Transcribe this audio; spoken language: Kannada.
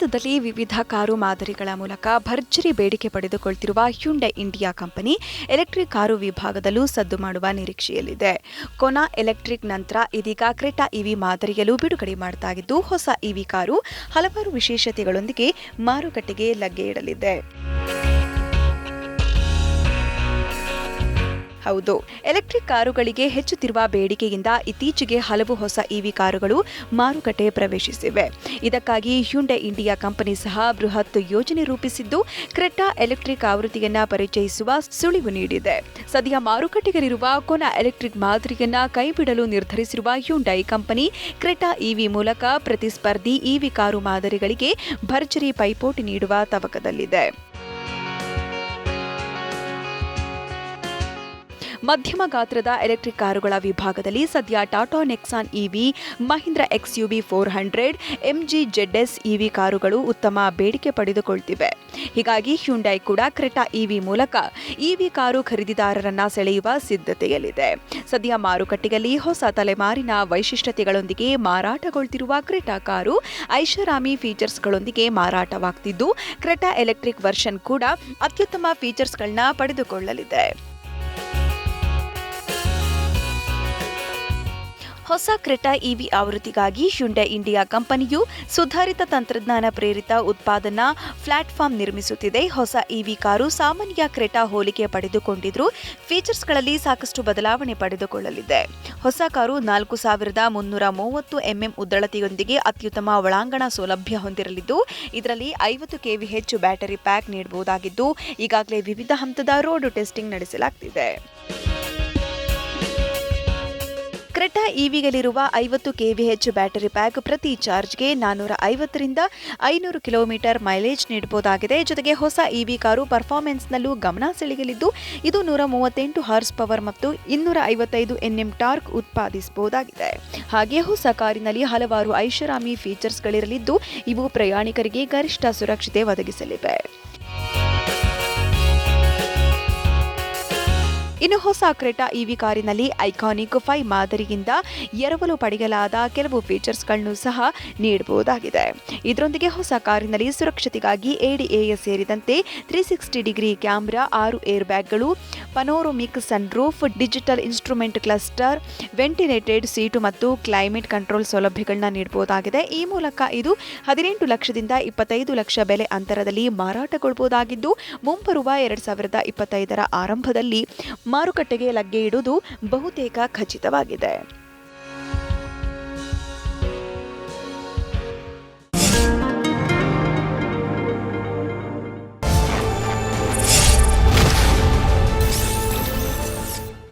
ಭಾರತದಲ್ಲಿ ವಿವಿಧ ಕಾರು ಮಾದರಿಗಳ ಮೂಲಕ ಭರ್ಜರಿ ಬೇಡಿಕೆ ಪಡೆದುಕೊಳ್ತಿರುವ Hyundai India company electric car ವಿಭಾಗದಲ್ಲೂ ಸದ್ದು ಮಾಡುವ ನಿರೀಕ್ಷೆಯಲ್ಲಿದೆ. ಕೊನಾ ಎಲೆಕ್ಟ್ರಿಕ್ ನಂತರ ಇದೀಗ ಕ್ರೆಟಾ ಇವಿ ಮಾದರಿಯಲ್ಲೂ ಬಿಡುಗಡೆ ಮಾಡ್ತಾಗಿದ್ದು ಹೊಸ ಇವಿ ಕಾರು ಹಲವಾರು ವಿಶೇಷತೆಗಳೊಂದಿಗೆ ಮಾರುಕಟ್ಟೆಗೆ ಲಗ್ಗೆ ಇಡಲಿದೆ. ಹೌದು. ಎಲೆಕ್ಟ್ರಿಕ್ ಕಾರುಗಳಿಗೆ ಹೆಚ್ಚುತ್ತಿರುವ ಬೇಡಿಕೆಯಿಂದ ಇತ್ತೀಚೆಗೆ ಹಲವು ಹೊಸ ಇವಿ ಕಾರುಗಳು ಮಾರುಕಟ್ಟೆ ಪ್ರವೇಶಿಸಿವೆ. ಇದಕ್ಕಾಗಿ ಹ್ಯುಂಡೈ ಇಂಡಿಯಾ ಕಂಪನಿ ಸಹ ಬೃಹತ್ ಯೋಜನೆ ರೂಪಿಸಿದ್ದು, ಕ್ರೆಟಾ ಎಲೆಕ್ಟ್ರಿಕ್ ಆವೃತ್ತಿಯನ್ನ ಪರಿಚಯಿಸುವ ಸುಳಿವು ನೀಡಿದೆ. ಸದ್ಯ ಮಾರುಕಟ್ಟೆಯಲ್ಲಿರುವ ಕೊನ ಎಲೆಕ್ಟ್ರಿಕ್ ಮಾದರಿಯನ್ನ ಕೈಬಿಡಲು ನಿರ್ಧರಿಸಿರುವ ಹ್ಯುಂಡೈ ಕಂಪನಿ, ಕ್ರೆಟಾ ಇವಿ ಮೂಲಕ ಪ್ರತಿಸ್ಪರ್ಧಿ ಇವಿ ಕಾರು ಮಾದರಿಗಳಿಗೆ ಭರ್ಜರಿ ಪೈಪೋಟಿ ನೀಡುವ ತವಕದಲ್ಲಿದೆ. ಮಧ್ಯಮ ಗಾತ್ರದ ಎಲೆಕ್ಟ್ರಿಕ್ ಕಾರುಗಳ ವಿಭಾಗದಲ್ಲಿ ಸದ್ಯ Tata Nexon EV Mahindra X XUV four hundred MG ZS EV ಕಾರುಗಳು ಉತ್ತಮ ಬೇಡಿಕೆ ಪಡೆದುಕೊಳ್ತಿವೆ. ಹೀಗಾಗಿ ಹ್ಯುಂಡೈ ಕೂಡ ಕ್ರೆಟಾ ಇವಿ ಮೂಲಕ ಇವಿ ಕಾರು ಖರೀದಿದಾರರನ್ನ ಸೆಳೆಯುವ ಸಿದ್ಧತೆಯಲ್ಲಿದೆ. ಸದ್ಯ ಮಾರುಕಟ್ಟೆಯಲ್ಲಿ ಹೊಸ ತಲೆಮಾರಿನ ವೈಶಿಷ್ಟ್ಯತೆಗಳೊಂದಿಗೆ ಮಾರಾಟಗೊಳ್ತಿರುವ ಕ್ರೆಟಾ ಕಾರು ಐಷಾರಾಮಿ ಫೀಚರ್ಸ್ಗಳೊಂದಿಗೆ ಮಾರಾಟವಾಗ್ತಿದ್ದು, ಕ್ರೆಟಾ ಎಲೆಕ್ಟ್ರಿಕ್ ವರ್ಷನ್ ಕೂಡ ಅತ್ಯುತ್ತಮ ಫೀಚರ್ಸ್ಗಳನ್ನ ಪಡೆದುಕೊಳ್ಳಲಿದೆ. ಹೊಸ ಕ್ರೆಟಾ ಇವಿ ಆವೃತ್ತಿಗಾಗಿ ಹ್ಯುಂಡೈ ಇಂಡಿಯಾ ಕಂಪನಿಯು ಸುಧಾರಿತ ತಂತ್ರಜ್ಞಾನ ಪ್ರೇರಿತ ಉತ್ಪಾದನಾ ಪ್ಲಾಟ್ಫಾರ್ಮ್ ನಿರ್ಮಿಸುತ್ತಿದೆ. ಹೊಸ ಇವಿ ಕಾರು ಸಾಮಾನ್ಯ ಕ್ರೆಟಾ ಹೋಲಿಕೆ ಪಡೆದುಕೊಂಡಿದ್ರು. ಫೀಚರ್ಸ್ಗಳಲ್ಲಿ ಸಾಕಷ್ಟು ಬದಲಾವಣೆ ಪಡೆದುಕೊಳ್ಳಲಿದೆ. ಹೊಸ ಕಾರು ನಾಲ್ಕು ಸಾವಿರದ ಮುನ್ನೂರ ಮೂವತ್ತು ಎಂಎಂ ಉದ್ದಳತೆಯೊಂದಿಗೆ ಅತ್ಯುತ್ತಮ ಒಳಾಂಗಣ ಸೌಲಭ್ಯ ಹೊಂದಿರಲಿದ್ದು, ಇದರಲ್ಲಿ ಐವತ್ತು ಕೆವಿ ಹೆಚ್ಚು ಬ್ಯಾಟರಿ ಪ್ಯಾಕ್ ನೀಡಬಹುದಾಗಿದ್ದು, ಈಗಾಗಲೇ ವಿವಿಧ ಹಂತದ ರೋಡ್ ಟೆಸ್ಟಿಂಗ್ ನಡೆಸಲಾಗುತ್ತಿದೆ ಕ್ರೆಟಾ ಇವಿಗಲಿರುವ ಐವತ್ತು ಕೆವಿಎಚ್ ಬ್ಯಾಟರಿ ಪ್ಯಾಕ್ ಪ್ರತಿ ಚಾರ್ಜ್ಗೆ ನಾನ್ನೂರ ಐವತ್ತರಿಂದ ಐನೂರು ಕಿಲೋಮೀಟರ್ ಮೈಲೇಜ್ ನೀಡಬಹುದಾಗಿದೆ. ಜೊತೆಗೆ ಹೊಸ ಇವಿ ಕಾರು ಪರ್ಫಾರ್ಮೆನ್ಸ್ನಲ್ಲೂ ಗಮನ ಸೆಳೆಯಲಿದ್ದು, ಇದು ನೂರ ಮೂವತ್ತೆಂಟು ಹಾರ್ಸ್ ಪವರ್ ಮತ್ತು ಇನ್ನೂರ ಐವತ್ತೈದು ಎನ್ಎಂ ಟಾರ್ಕ್ ಉತ್ಪಾದಿಸಬಹುದಾಗಿದೆ. ಹಾಗೆಯೇ ಹೊಸ ಕಾರಿನಲ್ಲಿ ಹಲವಾರು ಐಷಾರಾಮಿ ಫೀಚರ್ಸ್ಗಳಿರಲಿದ್ದು, ಇವು ಪ್ರಯಾಣಿಕರಿಗೆ ಗರಿಷ್ಠ ಸುರಕ್ಷತೆ ಒದಗಿಸಲಿವೆ. ಇನ್ನು ಹೊಸ ಕ್ರೆಟಾ ಇವಿ ಕಾರಿನಲ್ಲಿ ಐಕಾನಿಕ್ ಫೈ ಮಾದರಿಯಿಂದ ಎರವಲು ಪಡೆಯಲಾದ ಕೆಲವು ಫೀಚರ್ಸ್ಗಳನ್ನು ಸಹ ನೀಡಬಹುದಾಗಿದೆ. ಇದರೊಂದಿಗೆ ಹೊಸ ಕಾರಿನಲ್ಲಿ ಸುರಕ್ಷತೆಗಾಗಿ ಎಡಿಎಎಸ್ ಸೇರಿದಂತೆ ತ್ರೀ ಸಿಕ್ಸ್ಟಿ ಡಿಗ್ರಿ ಕ್ಯಾಮ್ರಾ, ಆರು air ಬ್ಯಾಗ್ಗಳು panoramic sunroof digital instrument cluster ventilated seat ಮತ್ತು ಕ್ಲೈಮೇಟ್ ಕಂಟ್ರೋಲ್ ಸೌಲಭ್ಯಗಳನ್ನ ನೀಡಬಹುದಾಗಿದೆ. ಈ ಮೂಲಕ ಇದು ಹದಿನೆಂಟು ಲಕ್ಷದಿಂದ ಇಪ್ಪತ್ತೈದು ಲಕ್ಷ ಬೆಲೆ ಅಂತರದಲ್ಲಿ ಮಾರಾಟಗೊಳ್ಳಬಹುದಾಗಿದ್ದು ಮುಂಬರುವ ಎರಡ್ ಸಾವಿರದ ಇಪ್ಪತ್ತೈದರ ಆರಂಭದಲ್ಲಿ ಮಾರುಕಟ್ಟೆಗೆ ಲಗ್ಗೆ ಇಡುವುದು ಬಹುತೇಕ ಖಚಿತವಾಗಿದೆ.